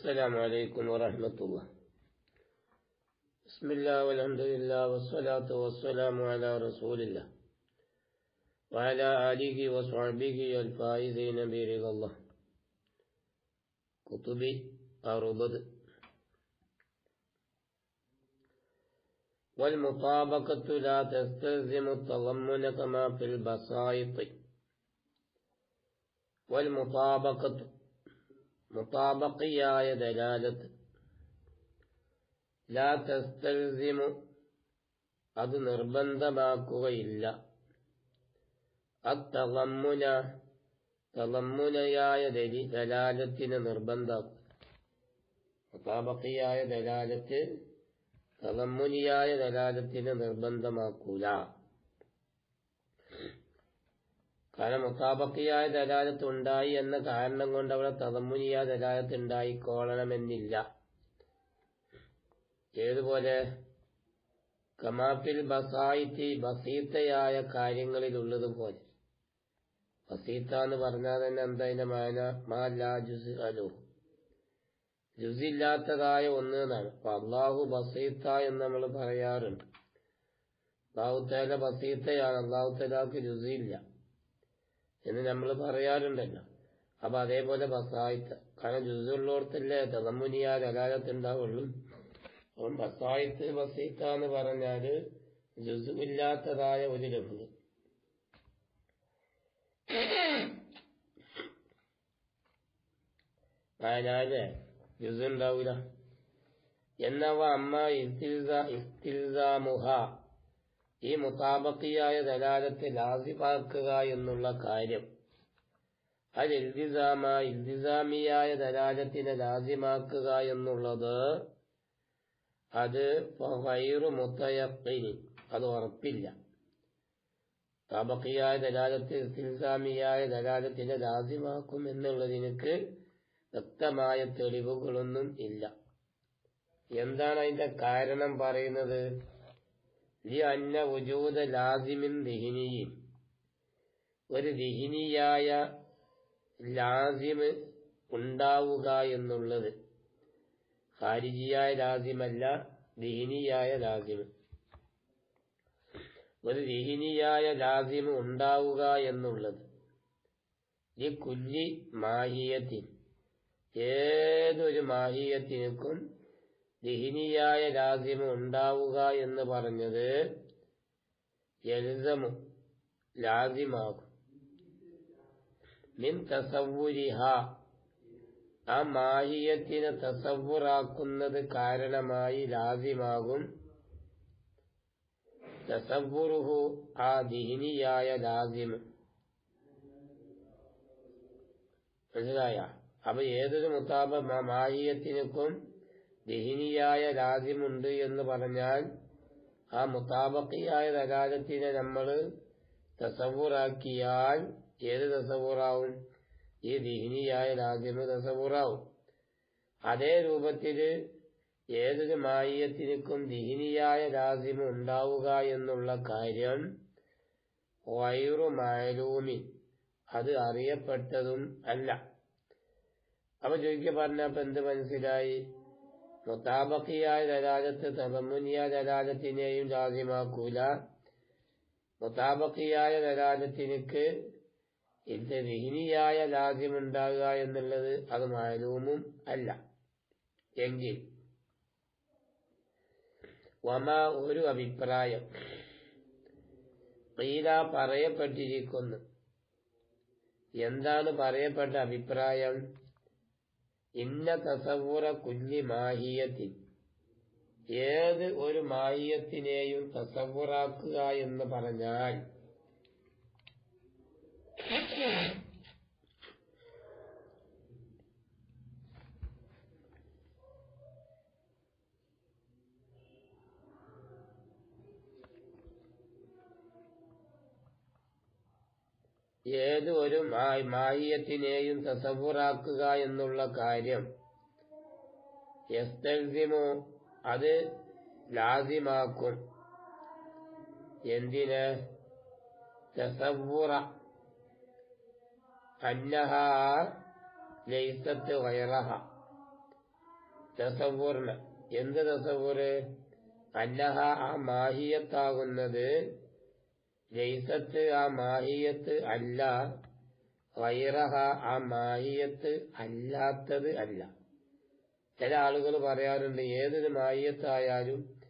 السلام عليكم ورحمة الله. بسم الله والحمد لله والصلاة والسلام على رسول الله. وعلى آله وصحبه الفائزين برضا الله. كتب أربد. والمطابقة لا تستلزم التضمن كما في البسائط والمطابقة മുത്താബക്കിയായ ദലാലത്ത്. ലാ തസ്തൽസിമു അത് നിർബന്ധമാക്കുകയില്ല. അത്തളമ്മുന തളമ്മുനയായ ദലി ദലാലത്തിന് നിർബന്ധമാക്കുക മുത്താബക്കിയായ ദലാലത്ത് തളമ്മുനിയായ ദലാലത്തിന് നിർബന്ധമാക്കൂല. കാരണം മുത്താബക്കിയായ ദലാലത്ത് ഉണ്ടായി എന്ന കാരണം കൊണ്ട് അവിടെ തതമുനിയായ ദലാലത്ത് ഉണ്ടായിക്കോളണമെന്നില്ല ഏതുപോലെ? കമാഫിൽ ബസായിത്തി ബസീത്തയായ കാര്യങ്ങളിൽ ഉള്ളതുപോലെ ബസീത്ത എന്ന് പറഞ്ഞാൽ തന്നെ എന്താ അതിന്റെ മാന? മാലാ ജുസ് അലു. ജുസില്ലാത്തതായ ഒന്ന് എന്നാണ്. അള്ളാഹു ബസീത്ത എന്ന് നമ്മൾ പറയാറുണ്ട്. അള്ളാഹുത്തേല ബസീത്തയാണ്. അള്ളാഹുത്തേലാക്ക് ജുസില്ല എന്ന് നമ്മൾ പറയാറുണ്ടല്ലോ. അപ്പൊ അതേപോലെ ബസായിത്ത് കാരണം ജുസുള്ളോടത്തല്ലേ തലമുനിയാ ദലാലത്ത് ഉണ്ടാവുള്ളൂ അപ്പം ബസായിത്ത് ബസീത്ത എന്ന് പറഞ്ഞാൽ ജുസുമില്ലാത്തതായ ഒരു ലഭ്യത അതിനാല് ജുസ് ഉണ്ടാവൂല എന്നവ അമ്മ ഇസ്തിൽസാമുഹ. ഈ മുതാബക്കിയായ ദലാലത്തെ ലാസിമാക്കുക എന്നുള്ള കാര്യം. അത് ഇൽതിസാമ ഇൽതിസാമിയായ ദലാലത്തിനെ ലാസിമാക്കുക എന്നുള്ളത് അത് ഫൈറു മുത്തയക്കിനി അത് ഉറപ്പില്ല. താബക്കിയായ ദലാലത്തിൽ ഇൽസാമിയായ ദലാലത്തിനെ ലാസിമാക്കും എന്നുള്ളതിനക്ക് വ്യക്തമായ തെളിവുകളൊന്നും ഇല്ല. എന്താണ് അതിന്റെ കാരണം പറയുന്നത്? അന്ന വജൂദ ലാസിമിൻ ദിഹിനിയും ഒരു ദിഹിനിയായ ലാസിമ് ഉണ്ടാവുക എന്നുള്ളത് ഖാരിജിയായ ലാസിമല്ല ദിഹിനിയായ ലാസിമ്. ഒരു ദിഹിനിയായ ലാസിമ് ഉണ്ടാവുക എന്നുള്ളത്. ഈ കുല്ലി മാഹിയത്തിൻ ഏതൊരു മാഹിയത്തിനും ദിഹിനിയായ രാജ്യം ഉണ്ടാവുക എന്ന് പറഞ്ഞത് എൽസമു ലാസിമാകും മിൻ തസവുരിഹ ആ മാഹിയത്തിനെ തസവ്വുറാക്കുന്നത് കാരണമായി ലാസിമാകും തസവ്വുറുഹു ആ ദിഹിനിയായ ലാസിമ് മനസ്സിലായ? അപ്പൊ ഏതൊരു മുത്താബ മാഹിയത്തിനും ദിഹിനിയായ രാജ്യമുണ്ട് എന്ന് പറഞ്ഞാൽ ആ മുത്താബക്കിയായ രാജ്യത്തിനെ നമ്മൾ തസവൂറാക്കിയാൽ ഏത് തസവൂറാവും ഈ ദിഹിനിയായ രാജ്യം തസവൂറാവും അതേ രൂപത്തിൽ ഏതൊരു മായത്തിനും ദിഹിനിയായ രാജ്യം ഉണ്ടാവുക എന്നുള്ള കാര്യം വൈറു അത് അറിയപ്പെട്ടതും അല്ല. അപ്പൊ ചോദിക്കുക പറഞ്ഞപ്പോ എന്ത് മനസ്സിലായി? മുത്താബക്കിയായ ദലാലത്ത് തബമുനിയ ദലാലത്തിനെയും ലാസിമാക്കൂല മുത്താബക്കിയായ ദലാലത്തിനക്ക് ഇത് വിഹിനിയായ ലാസ്യമുണ്ടാകുക എന്നുള്ളത് അത് മാലൂമും അല്ല. എങ്കിൽ വമ ഒരു അഭിപ്രായം. ഈല പറയപ്പെട്ടിരിക്കുന്നു. എന്താണ് പറയപ്പെട്ട അഭിപ്രായം? ഇന്ന തസവൂറ കുഞ്ഞി മാഹിയത്തിൻ. ഏത് ഒരു മാഹിയത്തിനെയും തസവൂറാക്കുക എന്ന് പറഞ്ഞാൽ ഏത് ഒരു മാഹിയത്തിനെയും തസവുറാക്കുക എന്നുള്ള കാര്യം. എസ്തൽസിമോ അത് ലാസിമാക്കും. എന്തിന്? തസവുറ. അന്നഹ ലൈസത്ത് വയറഹ തസവൂറിന്. എന്ത് തസവൂറ്? അന്നഹ ആ മാഹിയത്താകുന്നത് ജയ്സത്ത് ആ മാഹിയത്ത് അല്ല വൈറഹ ആ മാഹിയത്ത് അല്ലാത്തത് അല്ല. ചില ആളുകൾ പറയാറുണ്ട് ഏതൊരു മായത്തായാലും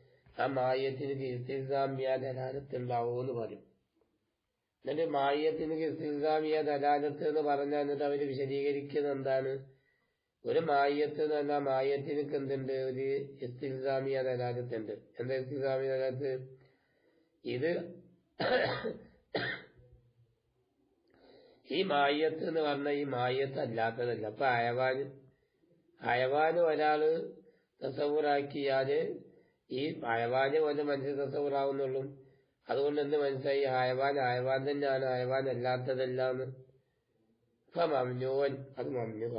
ആ മായത്തിന് കിസ്തിസാമിയ ദലാലത്ത് ഉണ്ടാവുമെന്ന് പറയും. എന്നിട്ട് മായത്തിന് കിസ്തിസാമിയ ദലാലത്ത് എന്ന് പറഞ്ഞാൽ എന്നിട്ട് അവർ വിശദീകരിക്കുന്നത് എന്താണ്? ഒരു മായത്ത് എന്ന് പറഞ്ഞാൽ മായത്തിന് എന്തുണ്ട്? ഒരു ഇസ്തിസാമിയ ദലാലത്ത് ഉണ്ട് എന്താ ഇസ്തിസാമിയ ദലാലത്ത്? ഇത് ഈ മായത്ത് എന്ന് പറഞ്ഞ ഈ മായത്ത് അല്ലാത്തതല്ല. അപ്പൊ അയവാന് അയവാന് ഒരാൾ തസവൂറാക്കിയാൽ ഈ അയവാന് പോലെ മനുഷ്യ തസവൂറാവുന്നുള്ളൂ. അതുകൊണ്ട് എന്ത് മനസ്സിലായി? അയവാൻ അയവാൻ തന്നെയാണ്. ഹയവാൻ അല്ലാത്തതല്ലാന്ന്. ഇപ്പൊ മമ്നൂവൻ അത് മമ്നുക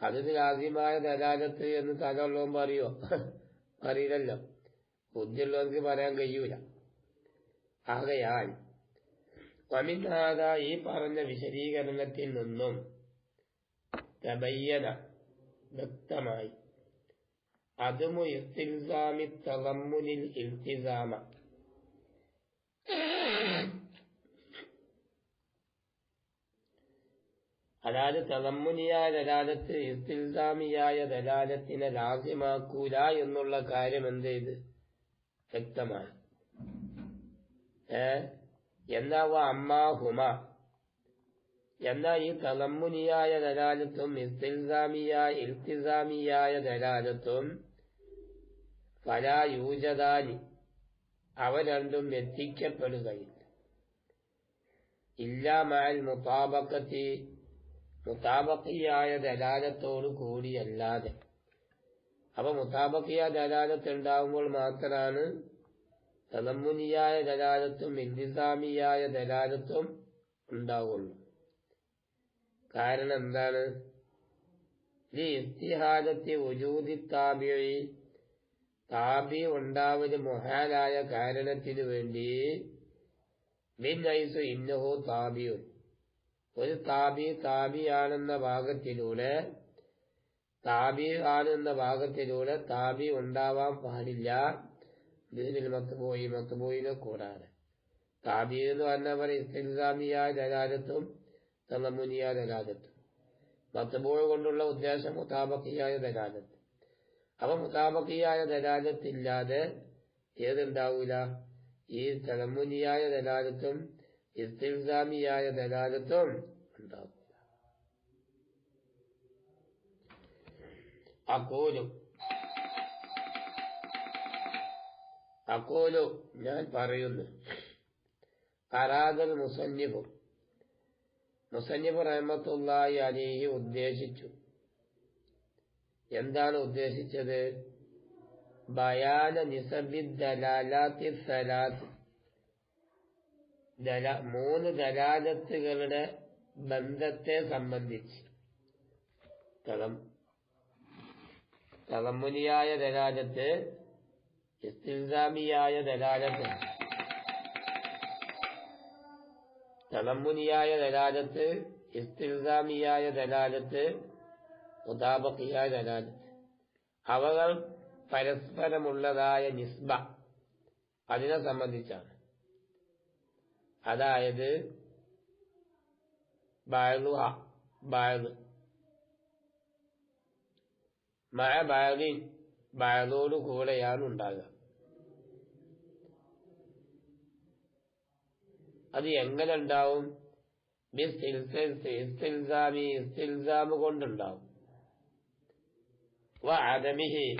അതിന് രാജ്യമായ ദലാലത്ത് എന്ന് തലമുള്ളവൻ പറയോ? അറിയില്ലല്ലോ ബുദ്ധിയുള്ളവർക്ക് പറയാൻ കഴിയൂല. ആകയാൽ വമിനാഥ ഈ പറഞ്ഞ വിശദീകരണത്തിൽ നിന്നും തബയ്യന വ്യക്തമായി. അതുമു ഇസ്തിൽസാമി തളമ്മുനിൽ ഇൽത്തിസാമ. അതായത് തളമ്മുനിയായ ദലാലത്ത് ഇസ്തിൽസാമിയായ ദലാലത്തിനെ ലാസ്യമാക്കൂല എന്നുള്ള കാര്യം എന്ത് ചെയ്ത്? വ്യക്തമായി. ഏ? വ അമ്മാഹുമ എന്നാ ഈ തലമുനിയായ ദലാലത്തും ഇസ്തിൽസാമിയായ ഇൽത്തിസാമിയായ ദലാലത്തും ഫലായൂജദാനി അവ രണ്ടും എത്തിക്കപ്പെടുകയില്ല. ഇല്ലാമാൽ മുതാബക്കത്തി മുതാബക്കിയായ ദലാലത്തോട് കൂടിയല്ലാതെ. അപ്പൊ മുതാബക്കിയ ദലാലത്ത് ഉണ്ടാകുമ്പോൾ മാത്രമാണ് തലമുനിയായ ദലാലത്തും ഇന്തിസാമിയായ ദലാലത്തും ഉണ്ടാവുള്ളൂ. കാരണം എന്താണ്? ഇസ്തിഹാദത്തി ഉജൂതി താബിഴി താബി ഉണ്ടാവൽ മൊഹാലായ കാരണത്തിനു വേണ്ടി ബിൻ ഇന്നഹു താബിയുൻ ഒരു താബി താബിയാണെന്ന ഭാഗത്തിലൂടെ താബി ആണെന്ന ഭാഗത്തിലൂടെ താബി ഉണ്ടാവാൻ പാടില്ല. ഇതിൽ മത്തുപോയി മത്തുപോയിനെ കൂടാണ് താബി എന്ന് പറഞ്ഞാൽ പറയും ഇസ്തിൽസാമിയായ ദലാലത്തും തലമുനിയായ ദലാലത്തും മത്തുപോയി കൊണ്ടുള്ള ഉദ്ദേശം മുതാബക്കിയായ ദലാലത്ത് അപ്പൊ മുതാബക്കിയായ ദലാലത്തില്ലാതെ ഏതുണ്ടാവൂല? ഈ തലമുനിയായ ദലാലത്തും ഇസ്തിൽസാമിയായ ദലാലത്തും ഉണ്ടാവില്ല അക്കോലും അക്കോലു ഞാൻ പറയുന്നു. അറാദൽ മുസന്നിഫു മുസന്നിഫ് റഹമത്തുള്ളായി അലിഹി ഉദ്ദേശിച്ചു. എന്താണ് ഉദ്ദേശിച്ചത്? ബയാന നിസബി ദലാലാത്തി സലാത്ത്. മൂന്ന് ദലാലത്തുകളുടെ ബന്ധത്തെ സംബന്ധിച്ച്. തളം തളമുനിയായ ദലാലത്ത് ഇസ്തിൽസാമിയായ ദലാലത്ത്. തളമ്മുനിയായ ദലാലത്ത് ഇസ്തിൽസാമിയായ ദലാലത്ത് മുതാബക്കിയായ ദലാലത്ത്. അവകൾ പരസ്പരമുള്ളതായ നിസ്ബ അതിനെ സംബന്ധിച്ചാണ്. അതായത് ബാഴുഹ ബാഴ് മഴ ബാഴിൻ ബാഴോട് കൂടെയാണ് ഉണ്ടാകുക. അത് എങ്ങനെ ഉണ്ടാവും കൊണ്ടുണ്ടാവും. വ അദമിഹി.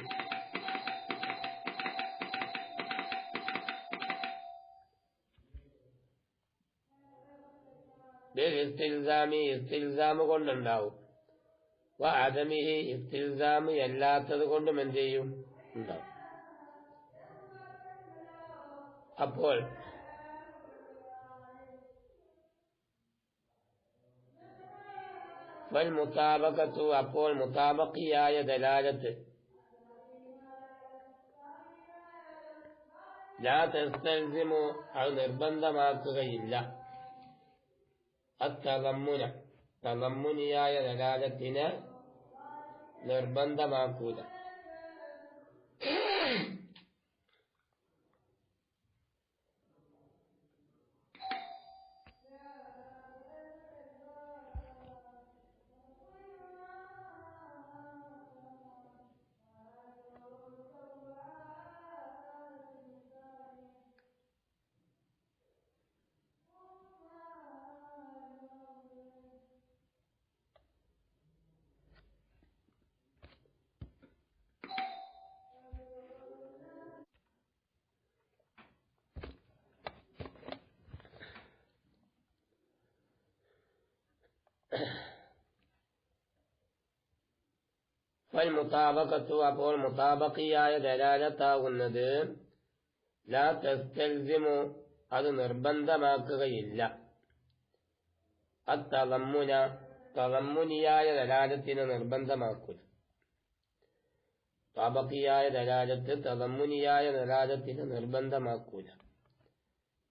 ഇസ്തിൽസാമി ഇസ്തിൽസാമ് കൊണ്ടുണ്ടാവും. വ അദമിഹി ഇസ്തിൽസാമ് അല്ലാത്തത് കൊണ്ടും എന്ത് ചെയ്യും? ഉണ്ടാവും. അപ്പോൾ വൽ മുതാബക്കത്തു അപ്പോൾ മുതാബക്കിയായ ദലാലത്ത് ലാ തസ്തൽസിമു അത് നിർബന്ധമാക്കുകയില്ല അത്തളമ്മുന തളമ്മുനിയായ ദലാലത്തിന് നിർബന്ധമാക്കൂല ഫൽ മുതാബക്കത്തു അപ്പോൾ മുതാബക്കിയായ ദലാലത്താകുന്നത് ലാ തസ്തൽസിമു അത് നിർബന്ധമാക്കുകയില്ല. അത്തലമ്മുന തളമ്മുനിയായ ദലാലത്തിന് നിർബന്ധമാക്കുക താബക്കിയായ ദലാലത്ത് തളമ്മുനിയായ ദലാലത്തിന് നിർബന്ധമാക്കൂല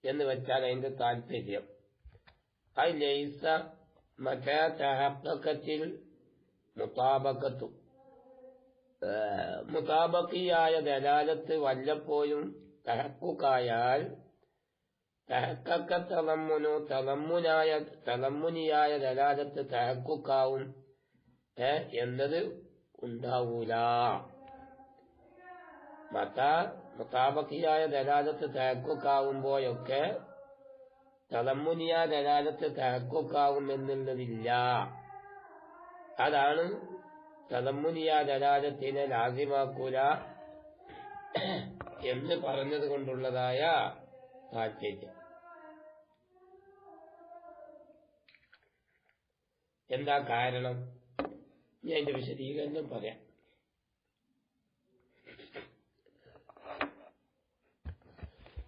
എന്ന് വെച്ചാൽ അതിന്റെ താല്പര്യം. ലൈസ മറ്റാ തഹക്കത്തിൽ മുതാബക്കത്തു. മുതാബക്കിയായ ദലാലത്ത് വല്ലപ്പോഴും തഹക്കുക്കായാൽ തഹക്കക്ക തളമ്മുനു തളമ്മുനായ തളമ്മുനിയായ ദലാലത്ത് തഹക്കുക്കാവും. എന്നത് ഉണ്ടാവൂല. മത മുതാബക്കിയായ ദലാലത്ത് തഹക്കുക്കാവുമ്പോഴൊക്കെ തളമ്മുനിയ ദലാലത്ത് തഹക്കുക്കാവും എന്നുള്ളതില്ല അതാണ് തലമുനിയ ദലാലത്തിനെ ലാസിമാക്കൂല എന്ന് പറഞ്ഞത് കൊണ്ടുള്ളതായ താല്പര്യം എന്താ കാരണം? ഞാൻ എന്റെ വിശദീകരണം പറയാം.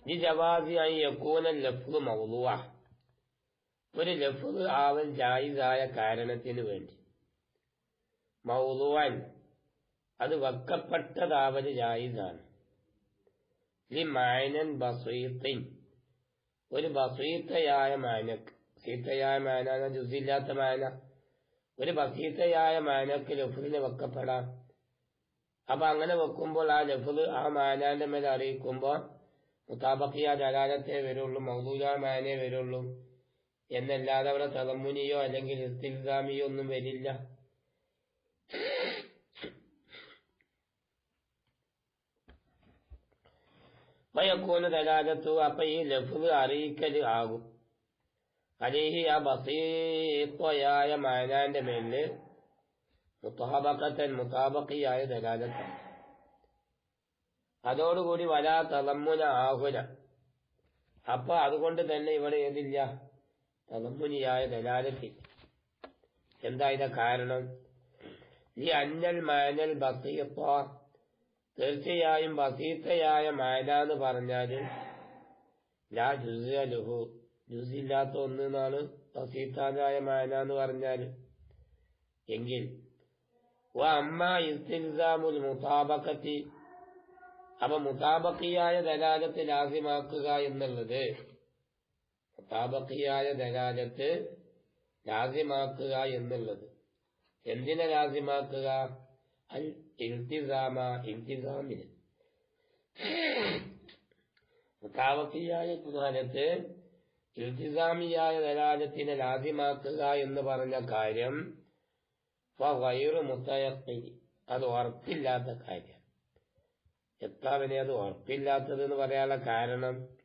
ഈ ജവാബി ആയി യക്കൂന ലഫ്ല് മൗലുവ ഒരു ലഫ്ല് ആവൽ ജായിസായ കാരണത്തിന് വേണ്ടി. മൗലുവാൻ അത് വക്കപ്പെട്ടതാവൽ ജായിസാണ്. ലി മായനൻ ബസീത്തിൻ. ഒരു ബസീത്തയായ മാനക്ക് സീത്തയായ മാന ജുസില്ലാത്ത മാന. ഒരു ബസീത്തയായ മാനക്ക് ലഫുലിനെ വെക്കപ്പെടാം. അപ്പൊ അങ്ങനെ വെക്കുമ്പോൾ ആ ലഫുൽ ആ മാനാന്റെ മേലെ അറിയിക്കുമ്പോൾ മുത്താബക്കിയ ജലാലത്തെ വരുള്ളൂ മൗലൂല മാനേ വരുള്ളൂ എന്നല്ലാതെ അവിടെ തലമുനിയോ അല്ലെങ്കിൽ ഇസ്തിൽസാമിയോ ഒന്നും വരില്ല. വയക്കൂന് ദലാലത്തു അപ്പൊ ഈ ലഫ്ല് അറിയിക്കൽ ആകും. അലേഹി ആ ബസീത്വയായ മാനാന്റെ മേലിൽ മുത്താബക്കത്തൻ മുത്താബക്കിയായ ദലാലത്താണ് അതോടുകൂടി വലാ തലമ്മുന ആഹുന അപ്പൊ അതുകൊണ്ട് തന്നെ ഇവിടെ ഏതില്ല? തലമുനിയായ ദലാലത്തിൽ എന്താ ഇത കാരണം? ഈ അന്നൽ മാനൽ ബസീത്ത. തീർച്ചയായും ബസീത്തയായ മാന എന്ന് പറഞ്ഞാൽ ലാ ജുസലുഹു ജുസില്ലാത്ത ഒന്ന് എന്നാണ് ബസീത്താനായ മാന എന്ന് പറഞ്ഞാൽ എങ്കിൽ അമ്മ ഇസ്തിൽസാമുൽ മുതാബക്കത്തി. അപ്പൊ മുതാബക്കിയായ ദലാലത്ത് ലാസിമാക്കുക എന്നുള്ളത്. മുതാബക്കിയായ ദലാലത്ത് ലാസിമാക്കുക എന്നുള്ളത്. എന്തിനെ ലാസിമാക്കുക? ഇൽത്തിസാമിന് മുതാബക്കിയായ ദലാലത്ത് ഇൽത്തിസാമിയായ ദലാലത്തിനെ ലാസിമാക്കുക എന്ന് പറഞ്ഞ കാര്യം അത് ഉറപ്പില്ലാത്ത കാര്യം. എത്താവിനെ അത് ഉറപ്പില്ലാത്തത് എന്ന് പറയാനുള്ള കാരണം?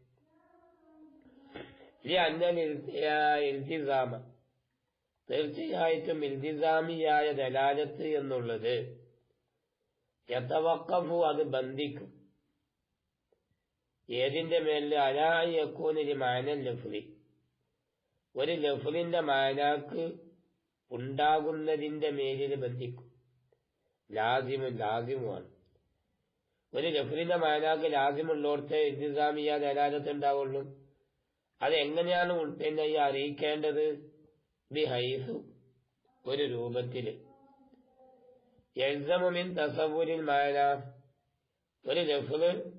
ഇൽത്തിസാമ തീർച്ചയായിട്ടും ഇൽതിസാമിയായ ദലാലത്ത് എന്നുള്ളത് യഥവക്കഫു അത് ബന്ധിക്കും. ഏതിന്റെ മേലിൽ അലായി യക്കൂനിൽ മാനൽ ലഫ്ലി. ഒരു ലഫ്ലിന്റെ മാനാക്ക് ഉണ്ടാകുന്നതിന്റെ മേലിൽ ബന്ധിക്കും. ലാസിമും ലാസിമുമാണ് ഒരു ലഫ്ലിന്റെ മാനാക്ക് ലാസിമുള്ളോടത്തെ ഇന്തിസാമിയ ദലാലത്ത് ഉണ്ടാവുള്ളൂ അത് എങ്ങനെയാണ് പിന്നെ അറിയിക്കേണ്ടത്? ബി ഹൈസു ഒരു രൂപത്തിൽ. എഴുതമിൻ തസവൂരിൽ മാന. ഒരു ലഫ്ല്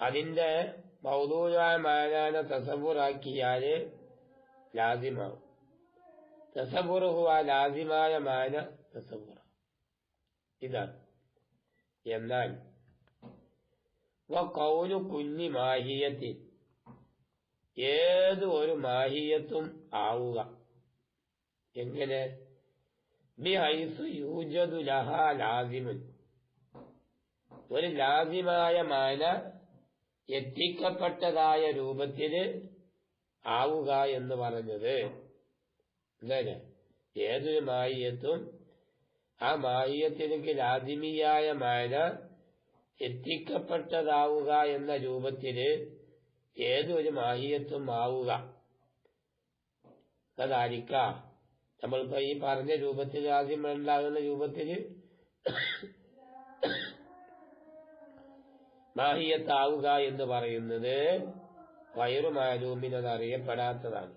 അതിന്റെ മൗദൂരായ മാനാനെ തസവൂറാക്കിയാൽ ലാസിമാവും. തസബുറുഹു ആ ലാസിമായ മാന തസവൂറ ഇതാണ്. എന്നാൽ കൗലു കുഞ്ഞി മാഹിയത്തിൽ ഏത് ഒരു മാഹിയത്തും ആവുക. എങ്ങനെ? ലഹ ലാസിമുൻ. ഒരു ലാസിമായ മാന എത്തിക്കപ്പെട്ടതായ രൂപത്തിൽ ആവുക എന്ന് പറഞ്ഞത്. എന്താണ് ഏതൊരു മായിയത്തും ആ മായിയത്തിലേക്ക് ലാസിമിയായ മാന എത്തിക്കപ്പെട്ടതാവുക എന്ന രൂപത്തിൽ ഏതൊരു മാഹിയത്വം ആവുക. അതാരിക്ക നമ്മളിപ്പോ ഈ പറഞ്ഞ രൂപത്തിൽ ആദ്യം ഉണ്ടാകുന്ന രൂപത്തിൽ മാഹിയത്താവുക എന്ന് പറയുന്നത് വയറുമാലൂമിനത് അറിയപ്പെടാത്തതാണ്.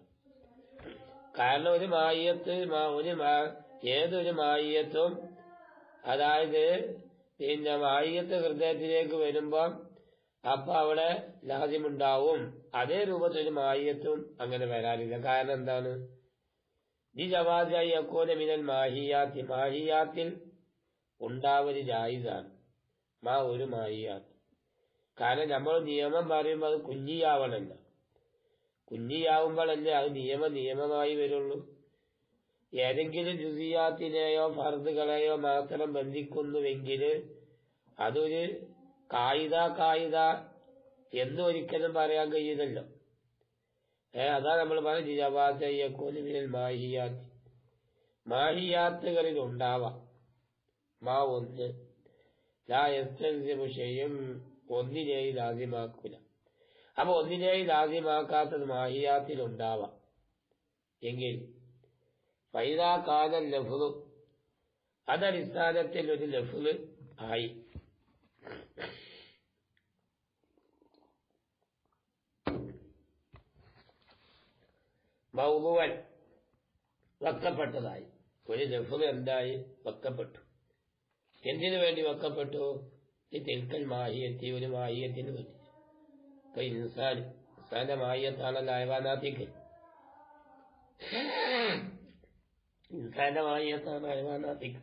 കാരണം ഒരു മാഹിയത്ത് ഒരു ഏതൊരു മാഹിയത്തും അതായത് പിന്നെ വായികത്തെ ഹൃദയത്തിലേക്ക് വരുമ്പോൾ അപ്പൊ അവിടെ ലഹജിമുണ്ടാവും അതേ രൂപത്തിൽ മാഹിയത്തും അങ്ങനെ വരാനില്ല. കാരണം എന്താണ്? ഈ ജവാസായി അക്കോല മിനൽ മാഹിയാത്തി. മാഹിയാത്തിൽ ഉണ്ടാവൽ ജായിസാണ്. മാ ഒരു മാഹിയാത്ത്. കാരണം നമ്മൾ നിയമം പറയുമ്പോൾ അത് കുഞ്ഞിയാവണല്ല. കുഞ്ഞിയാവുമ്പോഴല്ലേ അത് നിയമ നിയമമായി വരുള്ളൂ. ഏതെങ്കിലും ജുസിയാത്തിനെയോ ഫർദുകളെയോ മാത്രം ബന്ധിക്കുന്നുവെങ്കിൽ അതൊരു കായിക കായിക എന്നൊരിക്കലും പറയാൻ കഴിയുന്നല്ലോ. ഏ അതാ നമ്മൾ പറഞ്ഞു ജവാസയ്യക്കോലുമിനൽ മാഹിയാത്ത്. മാഹിയാത്തുകളിൽ ഉണ്ടാവാം മാ ഒന്ന്. ലാ വിഷയം ഒന്നിനെയും ലാദ്യമാക്കൂല അപ്പൊ ഒന്നിനെയും ലാദ്യമാക്കാത്തത് മാഹിയാത്തിൽ ഉണ്ടാവാം എങ്കിൽ ഫൈദാ കാതൽ ലഫുദ്. അതടിസ്ഥാനത്തിൽ ഒരു ലഫു ആയി. മൗകുവൻ വക്കപ്പെട്ടതായി. ഒരു ലഫു എന്തായി? വക്കപ്പെട്ടു. എന്തിനു വേണ്ടി വക്കപ്പെട്ടു? ഈ തിൽക്കൽ മാഹിയത്തി ഒരു മാഹിയത്തിന് വേണ്ടി. ഇൻസാൻ ഇൻസാന്റെ മാഹിയത്താണല്ലോ അയവാനാത്തിക്ക്. ഇൻസാന്റെ മാഹിയത്താണ് അയവാനാത്തിക്ക്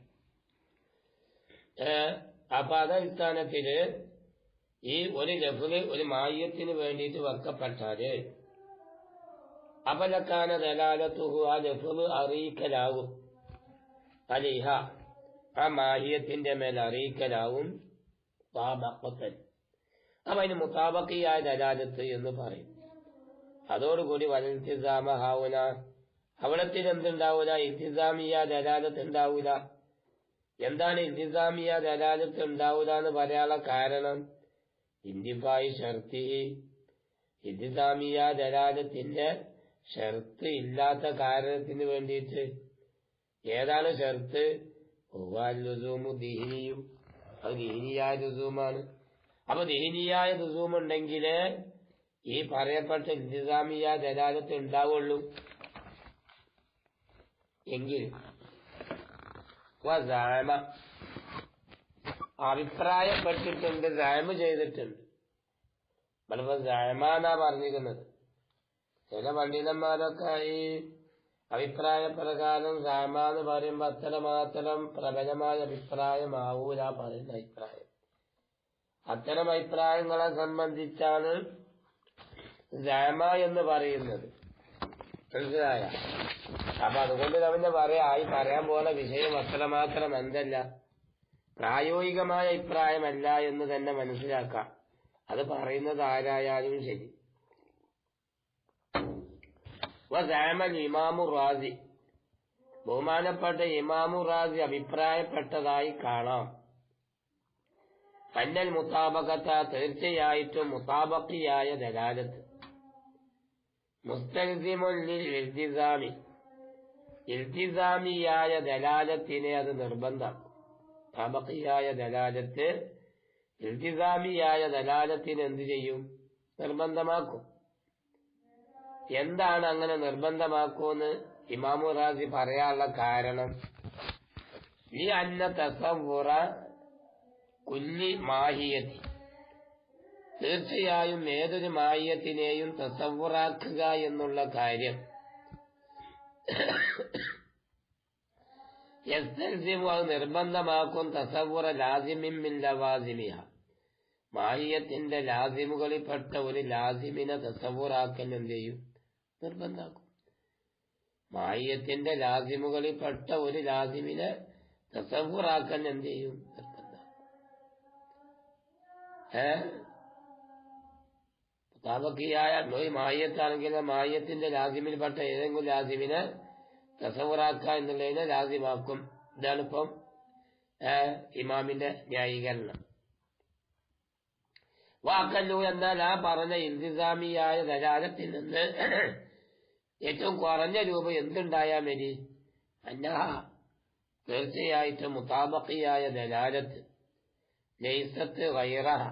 അപ്പൊ അതടിസ്ഥാനത്തിൽ ഈ ഒരു ലഫുൽ ഒരു മായത്തിന് വേണ്ടിയിട്ട് വർക്കപ്പെട്ടാൽ അപലക്കാന ദലാലത്തുഹു ആ ലഫുൽ അറിയിക്കലാവും. അലിഹ ആ മാഹിയത്തിന്റെ മേൽ അറിയിക്കലാവും താബക്കത്തൻ അപ്പൊ അതിന് മുത്താബക്കിയായ ദലാലത്ത് എന്ന് പറയും. അതോടുകൂടി വലൽത്തിസാമ ഹാവുന അവിടത്തിൽ എന്തുണ്ടാവൂല ഇൽത്തിസാമിയ ദലാലത്ത് ഉണ്ടാവൂല എന്താണ് ഇൽത്തിസാമിയ ദലാലത്ത് ഉണ്ടാവൂല എന്ന് പറയാനുള്ള കാരണം? ഇന്തിഫായി ഷർത്തി. ഇൽത്തിസാമിയ ദലാലത്തിന്റെ ഷർത്ത് ഇല്ലാത്ത കാരണത്തിന് വേണ്ടിയിട്ട് ഏതാണ് ഷർത്ത്? ലുസൂമു ദീനിയും അത് ദിഹിനിയായ ലുസൂമാണ്. അപ്പൊ ദിഹിനിയായ ലുസൂം ഉണ്ടെങ്കിൽ ഈ പറയപ്പെട്ട ഇൽത്തിസാമിയ ദലാലത്ത് ഉണ്ടാവുള്ളൂ എങ്കിൽ അഭിപ്രായപ്പെട്ടിട്ടുണ്ട് സാമ ചെയ്തിട്ടുണ്ട്. നമ്മളിപ്പോ സാമ എന്നാ പറഞ്ഞിരിക്കുന്നത്. ചില പണ്ഡിതന്മാരൊക്കെ ഈ അഭിപ്രായ പ്രകാരം സാമ എന്ന് പറയുമ്പോ അത്തരമാത്രം പ്രബലമായ അഭിപ്രായമാവൂല പറയുന്ന അഭിപ്രായം. അത്തരം അഭിപ്രായങ്ങളെ സംബന്ധിച്ചാണ് സാമ എന്ന് പറയുന്നത്. മനസ്സിലായ? അപ്പൊ അതുകൊണ്ട് അവന്റെ പറയാ ഈ പറയാൻ പോകുന്ന വിഷയം അത്രമാത്രം എന്തല്ല. പ്രായോഗികമായ അഭിപ്രായമല്ല എന്ന് തന്നെ മനസ്സിലാക്കാം. അത് പറയുന്നത് ആരായാലും ശരി. ഇമാമു റാസി. ബഹുമാനപ്പെട്ട ഇമാമു റാസി അഭിപ്രായപ്പെട്ടതായി കാണാം. അന്നൽ മുത്താബകത്ത തീർച്ചയായിട്ടും മുത്താബക്കിയായ ദലാലത്ത്. ഇൽത്തിസാമി ഇൽത്തിസാമിയായ ദലാലത്തിനെ അത് നിർബന്ധം താബക്കിയായ ദലാലത്ത് ഇൽത്തിസാമിയായ ദലാലത്തിന് എന്തു ചെയ്യും? നിർബന്ധമാക്കും. എന്താണ് അങ്ങനെ നിർബന്ധമാക്കുമെന്ന് ഇമാമു റാസി പറയാനുള്ള കാരണം? ഈ അന്ന തസവുറ കുല്ലി മാഹിയത്തി. തീർച്ചയായും ഏതൊരു മാഹിയത്തിനെയും തസവുറാക്കുക എന്നുള്ള കാര്യം യസ്തൽസിമു അത് നിർബന്ധമാക്കും തസവുറ ലാസിമിൻ മിൻ ലവാസിമിഹ. മാഹിയത്തിന്റെ ലാസിമുകളിൽപ്പെട്ട ഒരു ലാസിമിനെ തസവുറാക്കൽ എന്ത് ചെയ്യും? നിർബന്ധമാക്കും. മാഹിയത്തിന്റെ ലാസിമുകളിൽപ്പെട്ട ഒരു ലാസിമിനെ തസവുറാക്കൽ എന്ത് ചെയ്യും? നിർബന്ധമാക്കും. ഏ? താപക്കിയായ മായത്താണെങ്കിൽ മായത്തിന്റെ ലാസിമിൽപ്പെട്ട ഏതെങ്കിലും ലാസിമിനെ തസവറാക്കുക എന്നുള്ളതിനെ ലാസിമാക്കും. ഇതാണ് ഇപ്പം ഇമാമിന്റെ ന്യായീകരണം. വാക്കല്ലു എന്നാൽ ആ പറഞ്ഞ ഇന്തിസാമിയായ ദലാലത്തിൽ നിന്ന് ഏറ്റവും കുറഞ്ഞ രൂപം എന്തുണ്ടായാ മതി അന്നഹ തീർച്ചയായിട്ടും മുതാബക്കിയായ ദലാലത്ത് ലൈസത്ത് വൈറഹ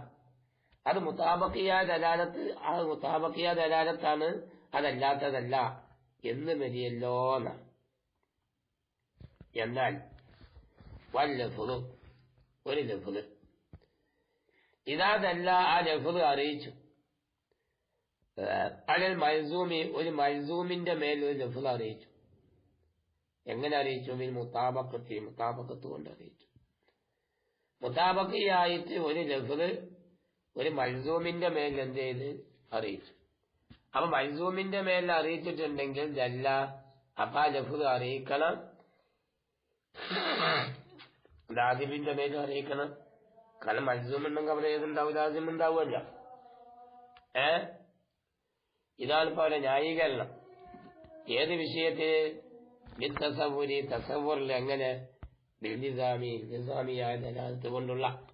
അത് മുത്താബക്കിയ ദലാലത്ത് ആ മുത്താബക്കിയ ദലാലത്താണ് അതല്ലാത്തതല്ല എന്ന് എന്നാണ് എന്നാൽ വൽ ലഫുദ് ഒരു ലഫുദ്. ഇതാതല്ല ആ ലഫുദ് അറിയിച്ചു. അലൽ മൽസൂമി ഒരു മൽസൂമിന്റെ മേൽ ഒരു ലഫുദ് അറിയിച്ചു. എങ്ങനെ അറിയിച്ചു? മീൻ മുത്താബക്കത്തി മുത്താബക്കത്ത് കൊണ്ട് അറിയിച്ചു. മുത്താബക്കിയായിട്ട് ഒരു ലഫുദ് ഒരു മൽസൂമിന്റെ മേൽ എന്ത് ചെയ്ത്? അറിയിച്ചു. അപ്പൊ മൽസൂമിന്റെ മേൽ അറിയിച്ചിട്ടുണ്ടെങ്കിൽ ജല്ല അപ്പൊ ലഫുദ് അറിയിക്കണം. ലാദിബിന്റെ മേൽ അറിയിക്കണം. കാരണം മൽസൂം ഉണ്ടെങ്കിൽ അവിടെ ഏതുണ്ടാവും ഉണ്ടാവുമല്ല ഏ? ഇതാണ് ഇപ്പൊ അവരെ ന്യായീകരണം. ഏത് വിഷയത്തിൽ? തസവൂരി തസവൂറിൽ എങ്ങനെ? ദിൽനിസാമി നിസാമിയായ ദലാലത്ത് കൊണ്ടുള്ള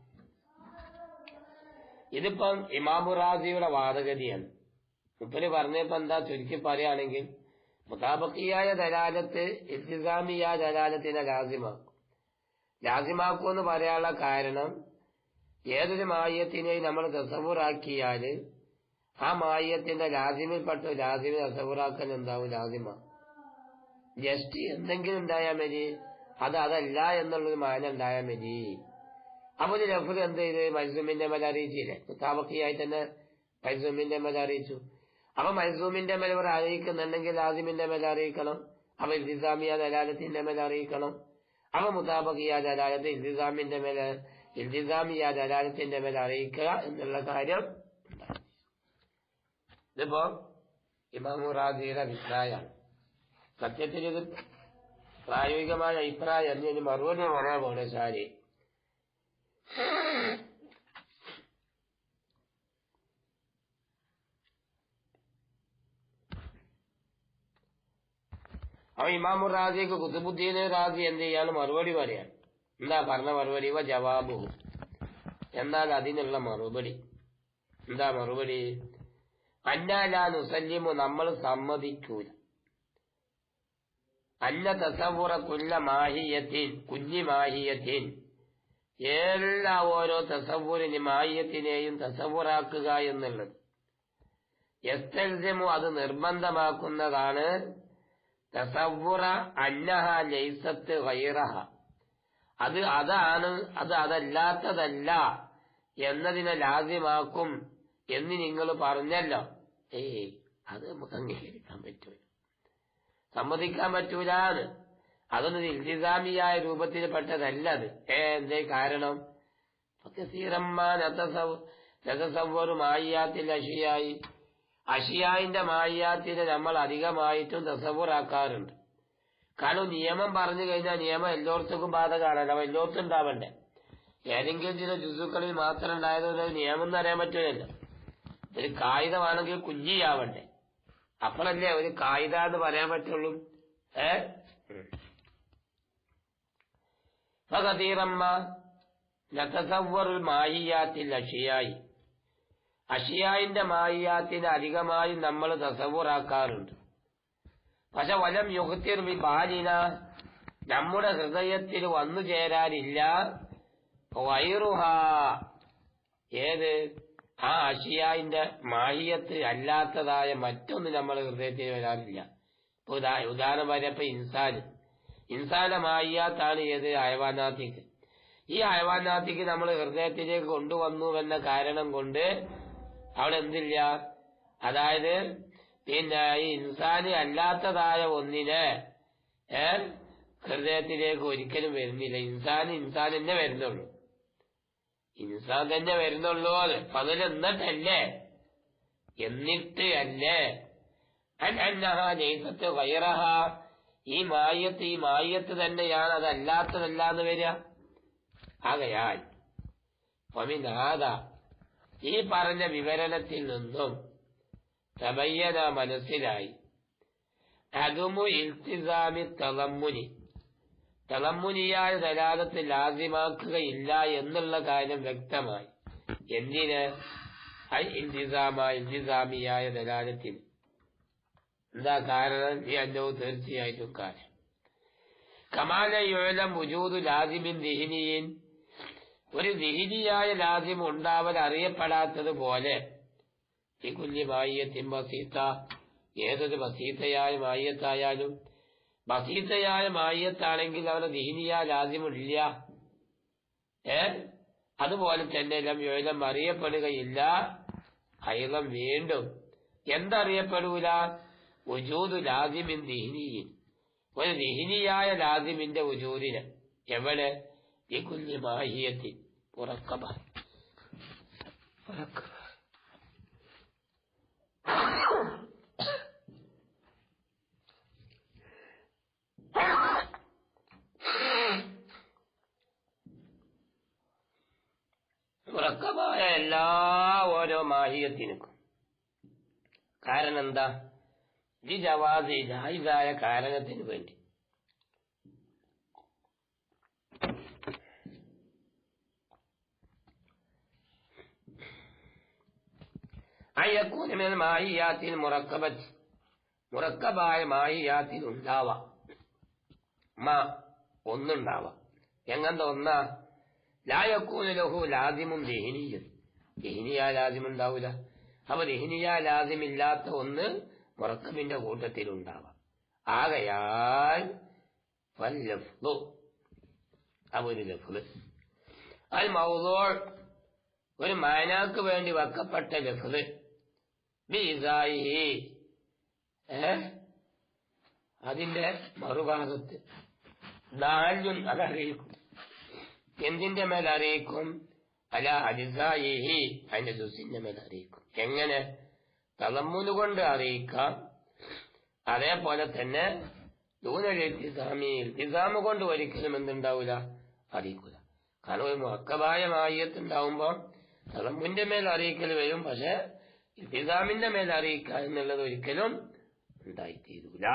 ഇതിപ്പം ഇമാമുറാസിയുടെ വാദഗതിയാണ്. മുപ്പര് പറഞ്ഞപ്പോ എന്താ ചുരുക്കി പറയുകയാണെങ്കിൽ മുതാബക്കിയായ ദലാലത്ത് ഇൽത്തിസാമിയായ ദലാലത്തിനെ ലാസിമാക്കും ലാസിമാക്കും എന്ന് പറയാനുള്ള കാരണം ഏതൊരു മായത്തിനെയും നമ്മൾ തസവൂറാക്കിയാൽ ആ മായത്തിന്റെ ലാസിമിൽപ്പെട്ട ലാസിമി തസവൂറാക്കാൻ എന്താവും? ലാസിമ ജസ്റ്റ് എന്തെങ്കിലും ഉണ്ടായാൽ മതി. അത് അതല്ല എന്നുള്ളൊരു മാന ഉണ്ടായാൽ മതി. അപ്പൊ ജഫർ എന്ത് ചെയ്ത്? മൽസൂമിന്റെ മേലെ അറിയിച്ചില്ലേ? മുത്താബക്കിയായി തന്നെ മൽസൂമിന്റെ മേലെ അറിയിച്ചു. അപ്പൊ മൽസൂമിന്റെ മേലെ ഇവർ അറിയിക്കുന്നുണ്ടെങ്കിൽ ആദിമിന്റെ മേലെ അറിയിക്കണം. അപ്പൊ ഇൽത്തിസാമിയ ദലാലത്തിന്റെ മേലെ അറിയിക്കണം. അപ്പൊ മുതാബക്കിയ ദലാലത്ത് ഇൽത്തിസാമിന്റെ മേലെ ഇൽത്തിസാമിയ ദലാലത്തിന്റെ മേലെ അറിയിക്കുക എന്നുള്ള കാര്യം ഇതിപ്പോ ഇമാമുറാദിയുടെ അഭിപ്രായമാണ്. സത്യത്തിൽ ഇത് പ്രായോഗികമായ അഭിപ്രായം ഇനി മറുപടി പറയാൻ പോണേ സാരി അവ ഇമാമു റാജിക്ക് കുത്തുബുദ്ദീന് റാജി എന്ത് ചെയ്യാണ് മറുപടി പറയാൻ. എന്താ പറഞ്ഞ മറുപടി? വ ജവാബു. എന്നാൽ അതിനുള്ള മറുപടി? എന്താ മറുപടി? അന്നാലാ നുസല്ലിമു നമ്മൾ സമ്മതിക്കൂല. അന്ന തസവുറ കുല്ല മാഹിയത്തിൻ കുഞ്ഞി മാഹിയത്തിൻ. എല്ലാ ഓരോ തസവൂരിന് മായത്തിനെയും തസവുറാക്കുക എന്നുള്ളത്. എസ്തൽസിമു അത് നിർബന്ധമാക്കുന്നതാണ്. തസവുറ അന്നഹ ലൈസത്ത് വൈറഹ അത് അതാണ് അത് അതല്ലാത്തതല്ല എന്നതിനെ ലാദ്യമാക്കും എന്ന് നിങ്ങൾ പറഞ്ഞല്ലോ. ഏയ് അത് നമുക്ക് അംഗീകരിക്കാൻ പറ്റൂല. സമ്മതിക്കാൻ പറ്റൂലാന്ന്. അതൊന്നും ഇൽത്തിസാമിയായ രൂപത്തിൽ പെട്ടതല്ല അത്. എന്തേ കാരണം? രസസവ്വറും മായിയാത്തിൽ അഷിയായി. അഷിയായിന്റെ മായിയാത്തിനെ നമ്മൾ അധികമായിട്ടും തസവൂറാക്കാറുണ്ട് കാരണം നിയമം പറഞ്ഞു കഴിഞ്ഞാൽ നിയമം എല്ലായിടത്തും ബാധകമാണല്ലോ. അവ എല്ലായിടത്തും ഉണ്ടാവണ്ടേ? ഏതെങ്കിലും ചില ജുസുക്കളിൽ മാത്രം ഉണ്ടായതൊരു നിയമം എന്ന് അറിയാൻ പറ്റില്ലല്ലോ ഒരു കായികമാണെങ്കിൽ കുഞ്ഞിയാവണ്ടേ? അപ്പോഴല്ലേ ഒരു കായിക എന്ന് പറയാൻ പറ്റുള്ളൂ. ഏ? ഫകതീറമ്മ മായിയാത്തിൽ അഷിയായി. അഷിയായിന്റെ മായിയാത്തിന് അധികമായി നമ്മൾ തസവുറാക്കാറുണ്ട് പക്ഷെ വലം യുഗത്തിൽ ബി ബാലിന നമ്മുടെ ഹൃദയത്തിൽ വന്നു ചേരാനില്ല. വൈറുഹ. ഏത്? ആ അഷിയായിന്റെ മാഹിയത്ത് അല്ലാത്തതായ മറ്റൊന്ന് നമ്മുടെ ഹൃദയത്തിൽ വരാറില്ല. ഉദാഹരണം പറയപ്പോ ഇൻസാൻ ഇൻസാന്റെ മാഹിയാത്താണ് ഏത്? അയവാനാത്തിക്ക് ഈ അയവാനാത്തിക്ക് നമ്മൾ ഹൃദയത്തിലേക്ക് കൊണ്ടുവന്നു എന്ന കാരണം കൊണ്ട് അവിടെ എന്തില്ല? അതായത് പിന്നെ ഈ ഇൻസാന് അല്ലാത്തതായ ഒന്നിനെ ഹൃദയത്തിലേക്ക് ഒരിക്കലും വരുന്നില്ല. ഇൻസാൻ ഇൻസാൻ തന്നെ വരുന്നുള്ളൂ. ഇൻസാൻ തന്നെ വരുന്നുള്ളൂ അത്. എന്നിട്ടല്ലേ? എന്നിട്ട് അല്ലേ അൻ അന്നഹ നെയ്സത്ത് വൈറഹ ഈ മായത്ത് ഈ മായത്ത് തന്നെയാണ് അതല്ലാത്തതല്ലാന്ന് വരിക. ആകയാൽ ഒമിനാഥ ഈ പറഞ്ഞ വിവരണത്തിൽ നിന്നും തബയ്യന മനസ്സിലായി. അകുമു ഇൽത്തിസാമി തളമ്മുനി. തളമ്മുനിയായ ദലാലത്ത് ലാസിമാക്കുകയില്ല എന്നുള്ള കാര്യം വ്യക്തമായി. എന്തിന്? ഇൽത്തിസാമ ഇൽത്തിസാമിയായ ദലാലത്തിന്. എന്താ കാരണം ഈ അന്നവും തീർച്ചയായിട്ടും കാര്യം. കമാലയോലം ഉജൂതു ലാസിമിൻ ദിഹിനിയിൻ. ഒരു ദിഹിനിയായ ലാസിം ഉണ്ടാവൽ അറിയപ്പെടാത്തതുപോലെ ഈ കുഞ്ഞി മായ്യത്തിൻ ബസീത്ത ഏതൊരു ബസീത്തയായ മായത്തായാലും ബസീത്തയായ മായത്താണെങ്കിൽ അവരുടെ ദിഹിനിയ ലാസിമില്ല. ഏ? അതുപോലെ തന്നെ ലം യോലം അറിയപ്പെടുകയില്ല. അയലം വീണ്ടും. എന്തറിയപ്പെടൂല? ഉജൂദ് ലാസിമിൻ ദിഹിനിയിൻ ഒരു ദിഹിനിയായ ലാസിമിന്റെ വജൂദിന് എവിടെ? മാഹിയത്തിൽ ഉറക്കമ ഉറക്കമായ എല്ലാ ഓരോ മാഹിയത്തിനും. കാരണം എന്താ? ഈ ജവാദി ജായിദായ കാരണത്തിന് വേണ്ടി അയ്യക്കൂനമേൽ മാഹിയാത്തിൽ മുറക്കബത്ത് മുറക്കബായ മാഹിയാത്തിൽ ഉണ്ടാവാം മാ ഒന്നുണ്ടാവാം എങ്ങനത്തെ ഒന്നാ ലായക്കൂന ലഹു ലാദിമും ദഹിനിയും ദഹിനിയ ലാദിമുണ്ടാവൂല അപ്പൊ ദഹിനിയ ലാദിമില്ലാത്ത ഒന്ന് മുറക്കബിന്റെ കൂട്ടത്തിൽ ഉണ്ടാവാം ആകയാൽ ഒരു മാനാക്ക് വേണ്ടി വക്കപ്പെട്ട ലഫ്ല് അതിന്റെ മറുഭാഗത്ത്. ദാല്യുൻ അതറിയിക്കും. എന്തിന്റെ മേൽ അറിയിക്കും അല അതിന്റെ ദുസിന്റെ മേൽ അറിയിക്കും എങ്ങനെ? തളമ്മുൽ കൊണ്ട് അറിയിക്കാം അതേപോലെ തന്നെ ദൂനലിസാമി ഇൽത്തിസാമ് കൊണ്ട് ഒരിക്കലും എന്തുണ്ടാവില്ല അറിയിക്കൂല. കാരണം ഒരു മുറക്കബായ മായത്തുണ്ടാവുമ്പോ തലമ്മുന്റെ മേൽ അറിയിക്കൽ വരും. പക്ഷെ ഇൽത്തിസാമിന്റെ മേൽ അറിയിക്കുക എന്നുള്ളത് ഒരിക്കലും ഉണ്ടായിത്തീരൂല.